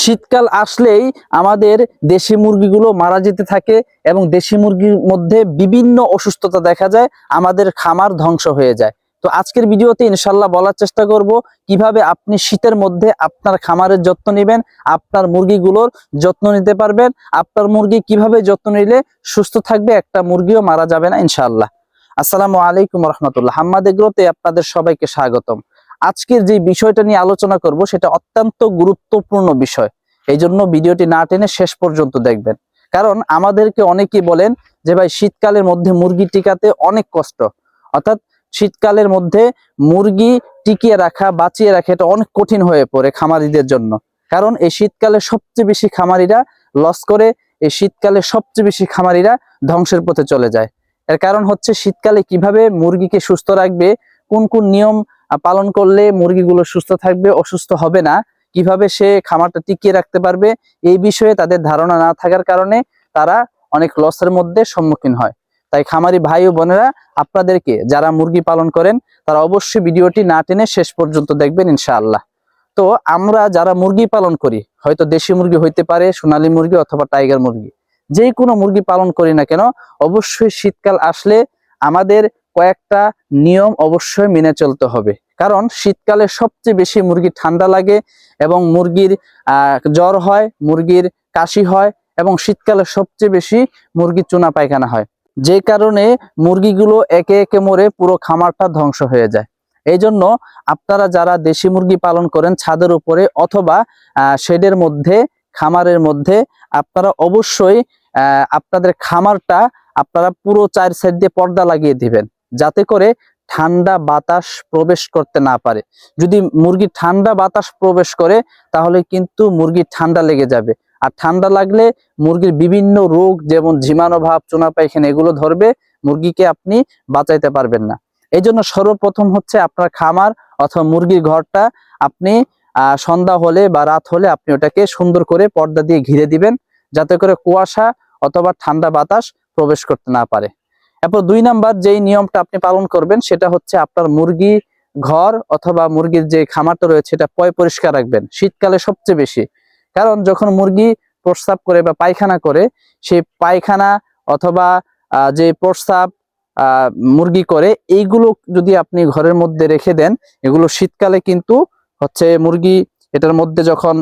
শীতকাল আসলেই আমাদের দেশি মুরগিগুলো মারা যেতে থাকে এবং দেশি মুরগির মধ্যে বিভিন্ন অসুস্থতা দেখা যায়, আমাদের খামার ধ্বংস হয়ে যায়। তো আজকের ভিডিওতে ইনশাল্লাহ বলার চেষ্টা করব, কীভাবে আপনি শীতের মধ্যে আপনার খামারের যত্ন নেবেন, আপনার মুরগিগুলোর যত্ন নিতে পারবেন, আপনার মুরগি কীভাবে যত্ন নিলে সুস্থ থাকবে, একটা মুরগিও মারা যাবে না ইনশাল্লাহ। আসসালামু আলাইকুম রহমতুল্লাহ। হাম্মাদ এগ্রোতে আপনাদের সবাইকে স্বাগতম। আজকের যে বিষয়টা নিয়ে আলোচনা করব, সেটা অত্যন্ত গুরুত্বপূর্ণ বিষয়। এই জন্য ভিডিওটি না টেনে শেষ পর্যন্ত দেখবেন। কারণ আমাদেরকে অনেকেই বলেন যে, ভাই, শীতকালের মধ্যে মুরগি টিকাতে অনেক কষ্ট। অর্থাৎ শীতকালের মধ্যে মুরগি টিকিয়ে রাখা, বাঁচিয়ে রাখা, এটা অনেক কঠিন হয়ে পড়ে খামারিদের জন্য। কারণ এই শীতকালে সবচেয়ে বেশি খামারিরা লস করে, এই শীতকালে সবচেয়ে বেশি খামারিরা ধ্বংসের পথে চলে যায়। এর কারণ হচ্ছে, শীতকালে কীভাবে মুরগিকে সুস্থ রাখবে, কোন কোন নিয়ম পালন করলে মুরগিগুলো সুস্থ থাকবে, অসুস্থ হবে না। কীভাবে সে খামারটা টিকিয়ে রাখতে পারবে, এই বিষয়ে তাদের ধারণা না থাকার কারণে তারা অনেক লসের মধ্যে সম্মুখীন হয়। তাই খামারি ভাই ও বোনেরা, আপনাদেরকে যারা মুরগি পালন করেন, তারা অবশ্যই ভিডিওটি না টেনে শেষ পর্যন্ত দেখবেন ইনশাআল্লাহ। তো আমরা যারা মুরগি পালন করি, হয়তো দেশি মুরগি হইতে পারে, সোনালী মুরগি অথবা টাইগার মুরগি যে কোনো মুরগি পালন করি না কেন, অবশ্যই শীতকাল আসলে আমাদের কয়েকটা নিয়ম অবশ্যই মেনে চলতে হবে। কারণ শীতকালে সবচেয়ে বেশি মুরগি ঠান্ডা লাগে এবং মুরগির জ্বর হয়, মুরগির কাশি হয় এবং শীতকালে সবচেয়ে বেশি মুরগি চুনা পায়খানা হয়। যে কারণে মুরগিগুলো একে একে মরে পুরো খামারটা ধ্বংস হয়ে যায়। এই জন্য আপনারা যারা দেশি মুরগি পালন করেন ছাদের উপরে অথবা শেডের মধ্যে, খামারের মধ্যে, আপনারা অবশ্যই আপনাদের খামারটা আপনারা পুরো চার সাইড দিয়ে পর্দা লাগিয়ে দিবেন। যাতে করে ঠান্ডা বাতাস প্রবেশ করতে না পারে। যদি মুরগি ঠান্ডা বাতাস প্রবেশ করে, তাহলে কিন্তু মুরগির ঠান্ডা লেগে যাবে। আর ঠান্ডা লাগলে মুরগির বিভিন্ন রোগ, যেমন ঝিমানো ভাব, চুনা পায়খানা, এগুলো ধরবে, মুরগিকে আপনি বাঁচাইতে পারবেন না। এই জন্য সর্বপ্রথম হচ্ছে আপনার খামার অথবা মুরগির ঘরটা আপনি সন্ধ্যা হলে বা রাত হলে আপনি ওটাকে সুন্দর করে পর্দা দিয়ে ঘিরে দিবেন, যাতে করে কুয়াশা অথবা ঠান্ডা বাতাস প্রবেশ করতে না পারে। এরপর দুই নাম্বার যেই নিয়মটা আপনি পালন করবেন, সেটা হচ্ছে আপনার মুরগি ঘর অথবা মুরগির যে খামারটা রয়েছে এটা পয় পরিষ্কার রাখবেন, শীতকালে সবচেয়ে বেশি। কারণ যখন মুরগি প্রস্রাব করে বা পায়খানা করে, সেই পায়খানা অথবা যে প্রস্রাব মুরগি করে, এইগুলো যদি আপনি ঘরের মধ্যে রেখে দেন, এগুলো শীতকালে কিন্তু হচ্ছে মুরগি এটার মধ্যে যখন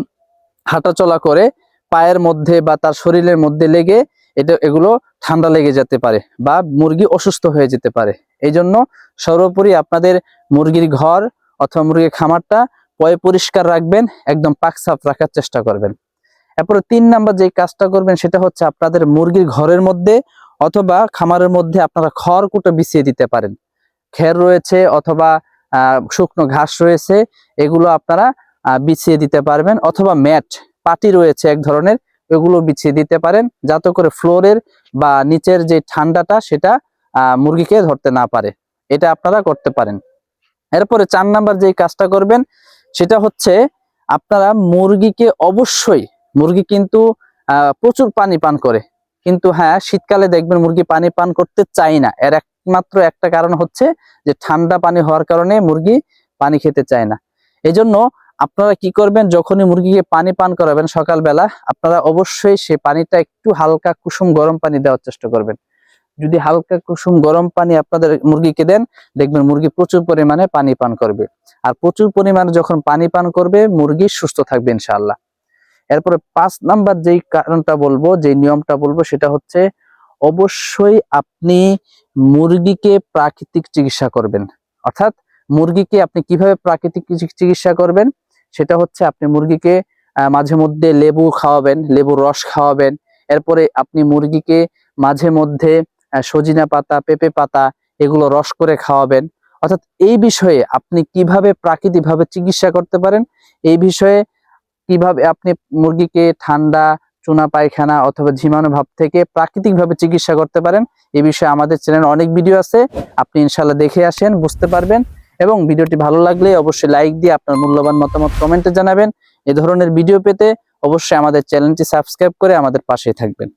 হাঁটাচলা করে, পায়ের মধ্যে বা তার শরীরের মধ্যে লেগে এটা এগুলো ঠান্ডা লেগে যেতে পারে বা মুরগি অসুস্থ হয়ে যেতে পারে। এই জন্য সর্বোপরি আপনাদের মুরগির ঘর অথবা মুরগির খামারটা পয় পরিষ্কার রাখবেন, একদম পাক সাফ রাখার চেষ্টা করবেন। এরপরে তিন নাম্বার যে কাজটা করবেন সেটা হচ্ছে আপনাদের মুরগির ঘরের মধ্যে অথবা খামারের মধ্যে আপনারা খড় কুটো বিছিয়ে দিতে পারেন। খের রয়েছে অথবা শুকনো ঘাস রয়েছে, এগুলো আপনারা বিছিয়ে দিতে পারবেন অথবা ম্যাট, পাটি রয়েছে এক ধরনের এগুলো বিছিয়ে দিতে পারেন যাতে করে ফ্লোরের বা নিচের যে ঠান্ডাটা সেটা মুরগিকে ধরতে না পারে। এটা আপনারা করতে পারেন। এরপরে চার নাম্বার যে কাজটা করবেন, সেটা হচ্ছে আপনারা মুরগিকে অবশ্যই, মুরগি কিন্তু প্রচুর পানি পান করে। কিন্তু হ্যাঁ শীতকালে দেখবেন মুরগি পানি পান করতে চায় না। এর একমাত্র একটা কারণ হচ্ছে যে ঠান্ডা পানি হওয়ার কারণে মুরগি পানি খেতে চায় না। এজন্য আপনারা কি করবেন? যখনই মুরগিকে পানি পান করাবেন সকালবেলা, আপনারা অবশ্যই সেই পানিটা একটু হালকা কুসুম গরম পানি দেওয়ার চেষ্টা করবেন। যদি হালকা কুসুম গরম পানি আপনাদের মুরগিকে দেন, দেখবেন মুরগি প্রচুর পরিমাণে পানি পান করবে। আর প্রচুর পরিমাণে যখন পানি পান করবে, মুরগি সুস্থ থাকবে ইনশাআল্লাহ। এরপরে পাঁচ নাম্বার যেই কারণটা বলব যে নিয়মটা বলব, সেটা হচ্ছে অবশ্যই আপনি মুরগিকে প্রাকৃতিক চিকিৎসা করবেন। অর্থাৎ মুরগিকে আপনি কীভাবে প্রাকৃতিক চিকিৎসা করবেন? সেটা হচ্ছে আপনি মুরগিকে মাঝে মধ্যে লেবু খাওয়াবেন, লেবুর রস খাওয়াবেন। এরপরে আপনি মুরগিকে মাঝে মধ্যে সজিনা পাতা, পেঁপে পাতা এগুলো রস করে খাওয়াবেন। অর্থাৎ এই বিষয়ে আপনি কীভাবে প্রাকৃতিকভাবে চিকিৎসা করতে পারেন? এই বিষয়ে কীভাবে আপনি মুরগিকে ঠান্ডা, চুনা পায়খানা অথবা ঝিমানো ভাব থেকে প্রাকৃতিকভাবে চিকিৎসা করতে পারেন? এই বিষয়ে আমাদের চ্যানেল অনেক ভিডিও আছে। আপনি ইনশাল্লাহ দেখে আসেন, বুঝতে পারবেন। এবং ভিডিওটি ভালো লাগলে অবশ্যই লাইক দিয়ে আপনার মূল্যবান মতামত কমেন্টে জানাবেন। এ ধরনের ভিডিও পেতে অবশ্যই আমাদের চ্যানেলটি সাবস্ক্রাইব করে আমাদের পাশে থাকবেন।